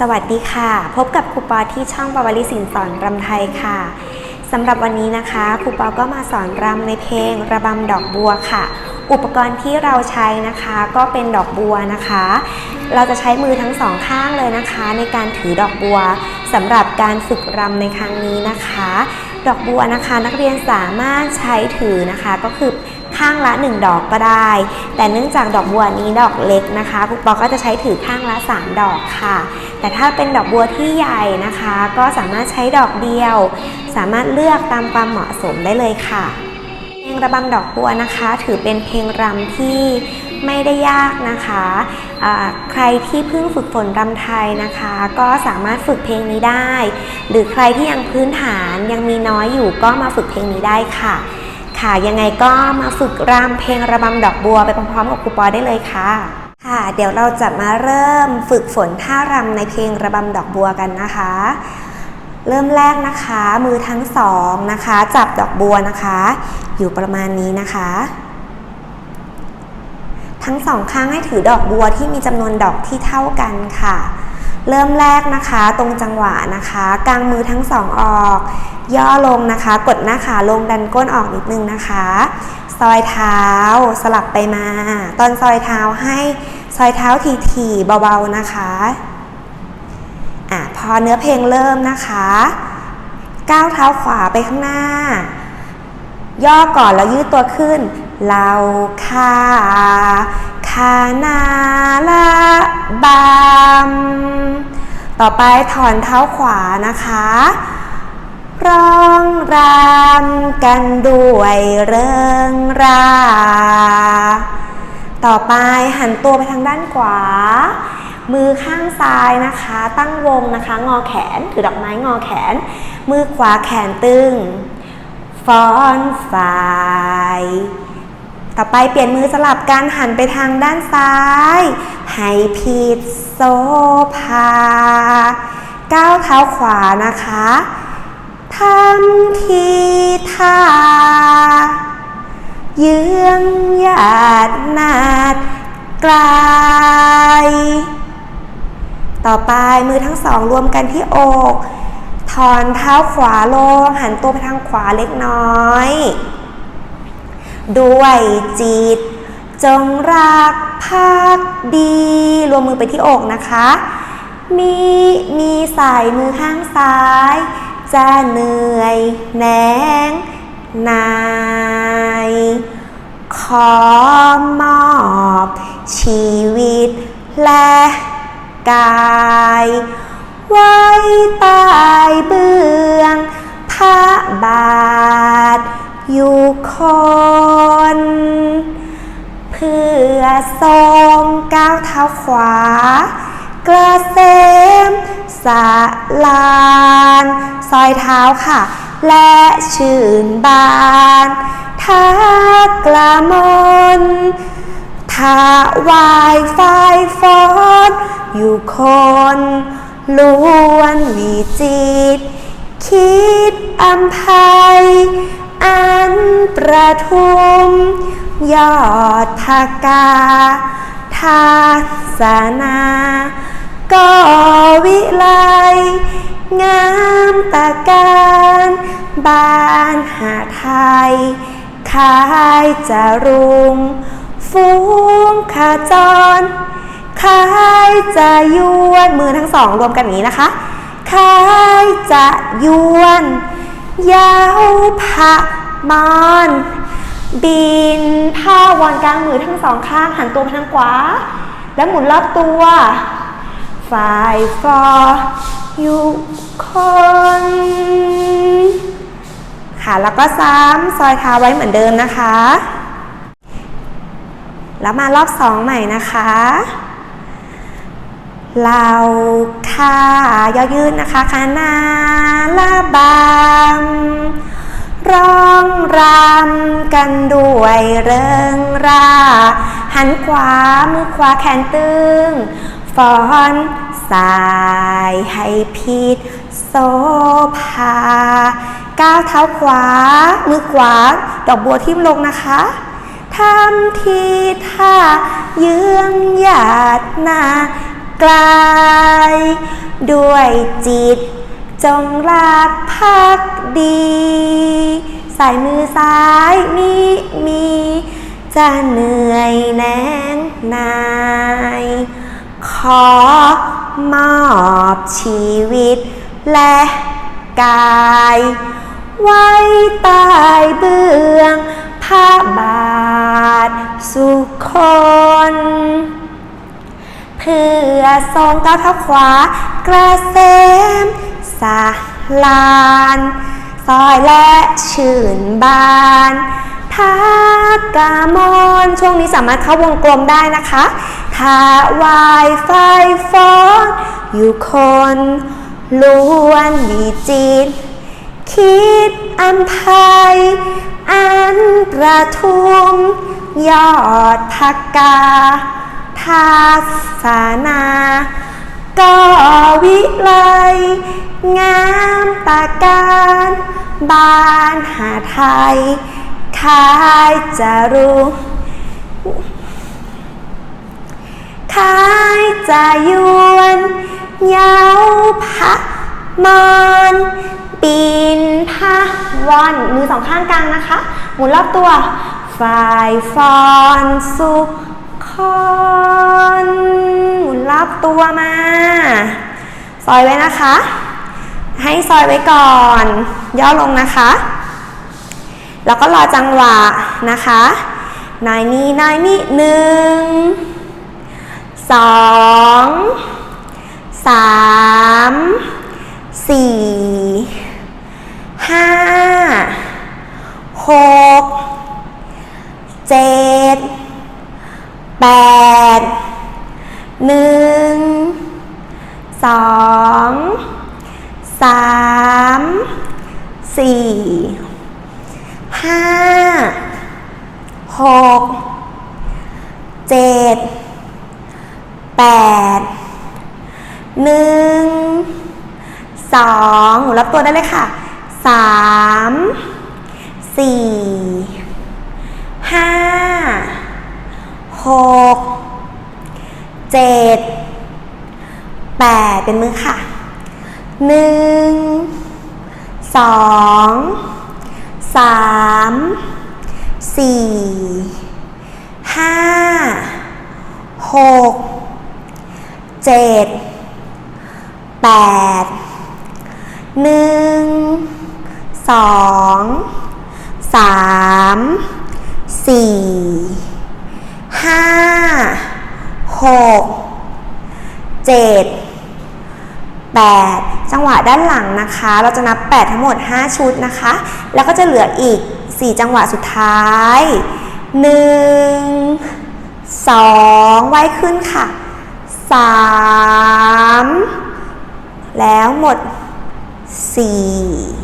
สวัสดีค่ะ พบกับครูปอที่ช่องปาวลิสินสอนรำไทยค่ะสำหรับวันนี้นะคะครูปอก็มาสอนรำในเพลงระบำดอกบัวค่ะ อุปกรณ์ที่เราใช้นะคะก็เป็นดอกบัวนะคะ เราจะใช้มือทั้งสองข้างเลยนะคะ ในการถือดอกบัวสำหรับการฝึกรำในครั้งนี้นะคะ ดอกบัวนะคะนักเรียนสามารถใช้ถือนะคะก็คือข้างละ 1 ดอกก็ได้ แต่เนื่องจากดอกบัวนี้ดอกเล็กนะคะครูปอก็จะใช้ถือข้างละ 3 ดอกค่ะ แต่ถ้าเป็นดอกบัวที่ใหญ่นะคะ ก็สามารถใช้ดอกเดียว สามารถเลือกตามความเหมาะสมได้เลยค่ะ เพลงระบำดอกบัวนะคะ ถือเป็นเพลงรำที่ไม่ได้ยากนะคะอ่าใครที่เพิ่งฝึกฝนรำไทยนะคะ ก็สามารถฝึกเพลงนี้ได้ หรือใครที่ยังพื้นฐานยังมีน้อยอยู่ก็มาฝึกเพลงนี้ได้ค่ะ ค่ะยังไงก็มาฝึกรำเพลงระบำดอกบัวไปพร้อมๆกับครูปอได้เลยค่ะ ค่ะเดี๋ยวเราจะมาเริ่มฝึกฝนท่ารำในเพลงระบำดอกบัวกันนะคะ เริ่มแรกนะคะ มือทั้งสองนะคะ จับดอกบัวนะคะ อยู่ประมาณนี้นะคะ ทั้งสองข้างให้ถือดอกบัวที่มีจำนวนดอกที่เท่ากันค่ะ เริ่มแรกนะคะตรงจังหวะนะคะกางมือทั้งสองออก ย่อลงนะคะ กดหน้าขาลงดันก้นออกนิดนึงนะคะ ซอยเท้าสลับไปมา ตอนซอยเท้าให้ ซอยเท้าทีๆเบาๆนะคะอะพอเนื้อเพลงเริ่มนะคะก้าวเท้าขวาไปข้างหน้า ย่อก่อนแล้วยืดตัวขึ้น เราคาคานาละบามต่อไปถอนเท้าขวานะคะ ร้องรำกันด้วยเริงรา ต่อไปหันตัวไปทางด้านขวา มือข้างซ้ายนะคะ ตั้งวงนะคะ งอแขนถือดอกไม้งอแขน มือขวาแขนตึงฟอนฝ่ายต่อไปเปลี่ยนมือสลับกันหันไปทางด้านซ้ายให้ผิดโซภาก้าวเท้าขวานะคะทำทีท่า เยื้องหยาดนาดไกล ต่อไปมือทั้งสองรวมกันที่อก ถอนเท้าขวาลง หันตัวไปทางขวาเล็กน้อย ด้วยจิต จงรักภักดี รวมมือไปที่อกนะคะ มีมีสายมือข้างซ้าย จะเหนื่อยแหนง นายขอมอบชีวิตและกาย ไว้ใต้เบื้องพระบาทอยู่คน เพื่อทรงก้าวเท้าขวา กระเซมสะลานซอยเท้าค่ะ และชื่นบานทากละมนทาวายไฟฟอนอยู่คนล้วนวิจิต คิดอัมภัย อันประทุม ยอดทากา ทัศนา ก็วิไล งามตะการบ้านหาไทยขายจะรุง ฟูงขาจรขายจะยวนมือทั้งสองรวมกันอย่างนี้นะคะขายจะยวน ยาวพะมอน บินผ้าวอนกลางมือทั้งสองข้างหันตัวไปทางขวา แล้วหมุนรอบตัวฝ่ายฟออยู่คนค่ะแล้วก็ซ้ำซอยเท้าไว้เหมือนเดิมนะคะ แล้วมารอบสองใหม่นะคะเราค่ายอยืนนะคะคานาละบาม ร้องรำกันด้วยเริงราหันขวามือขวาแขนตึงฟอนสายให้ผิดโซภาก้าวเท้าขวา มือขวา ดอกบัวทิ่มลงนะคะทำทีท่าเยื้องหยาดหน้าไกล ด้วยจิต จงรักภักดี สายมือซ้ายนี้มีจะเหนื่อยแนงนาย ขอมอบชีวิตและกาย ไว้ใต้เบื้องพระบาทสุคนเพื่อทรงก้าวเท้าขวากระเซมสาลาน ซอยและชื่นบานทากามอนช่วงนี้สามารถเข้าวงกลมได้นะคะทาวายไฟฟอนอยู่คนล้วนมีจิตคิดอันไทยอันประทุม ยอดพักกา ทาสานา ก็วิไลงามตาการบานหาไทยคายจะรู้คายจะยวนเยาวพระมอนปีนพระวันมือสองข้างกลางนะคะ หมุนรอบตัวฝ่ายฟอนสุขคอน รอบตัวมา ซอยไว้นะคะ ให้ซอยไว้ก่อน ย่อลงนะคะ แล้วก็รอจังหวะนะคะนายนี้นายนี้หนึ่งสองสามสี่ห้าหกเจ็ดแปด หนึ่งสองสามสี่ห้าหกเจ็ดแปดหนึ่งสองหนูรับตัวได้เลยค่ะสามสี่ห้าหก เจ็ดแปดเป็นมือค่ะหนึ่งสองสามสี่ คะ เราจะนับ 8 ทั้งหมด 5 ชุดนะคะ แล้วก็จะเหลืออีก 4 จังหวะสุดท้าย 1 2 ไว้ขึ้นค่ะ 3 แล้วหมด 4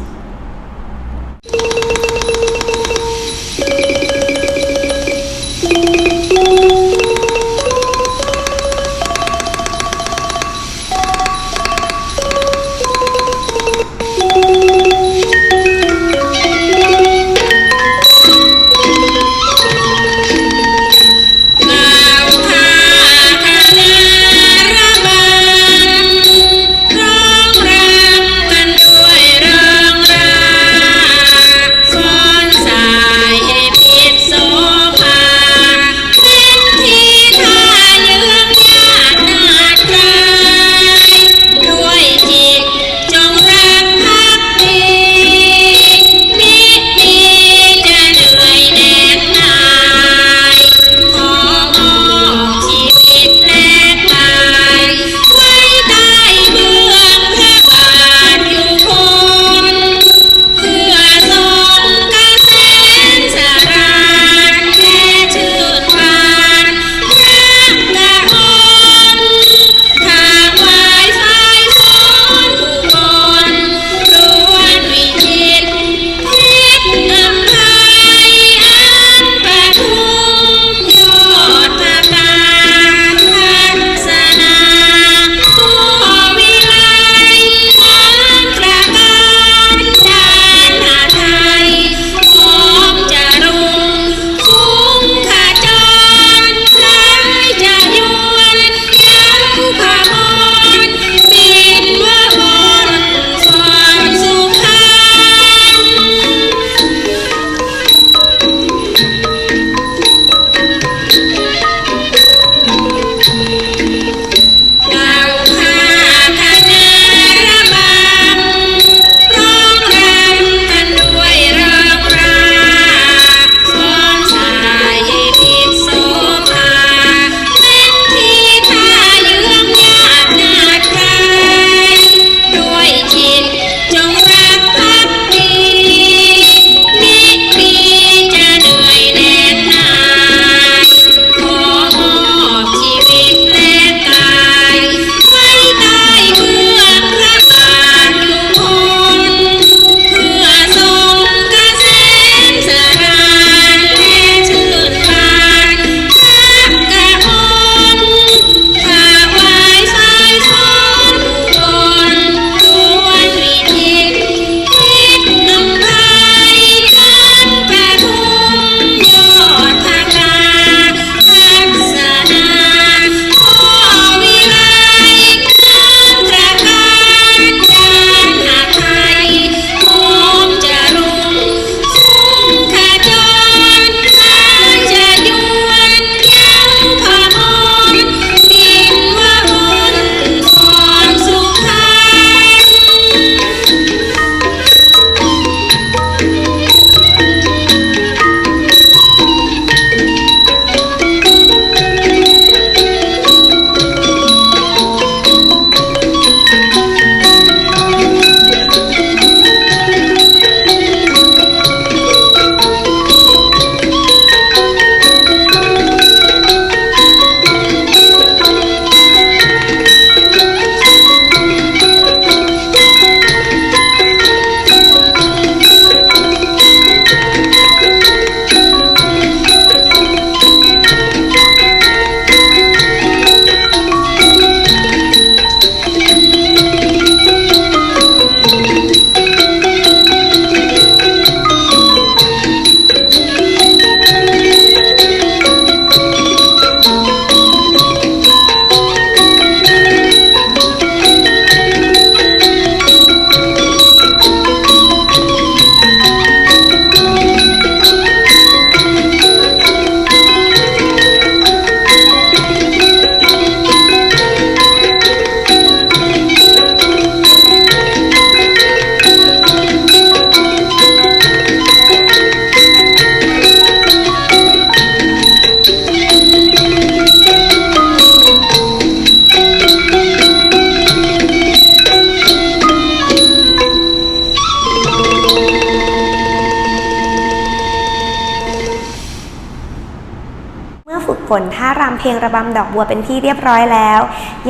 เพลงระบำดอกบัวเป็นที่เรียบร้อยแล้ว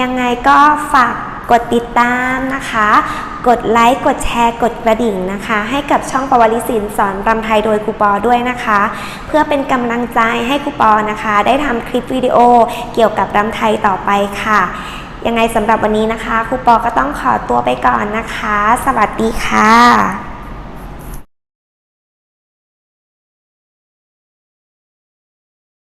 ยังไงก็ฝากกดติดตามนะคะ กดไลค์ กดแชร์ กดกระดิ่งนะคะ ให้กับช่องปวลิศิลป์สอนรำไทยโดยครูปอด้วยนะคะ เพื่อเป็นกำลังใจให้ครูปอนะคะ ได้ทำคลิปวิดีโอเกี่ยวกับรำไทยต่อไปค่ะ ยังไงสำหรับวันนี้นะคะครูปอก็ต้องขอตัวไปก่อนนะคะ สวัสดีค่ะ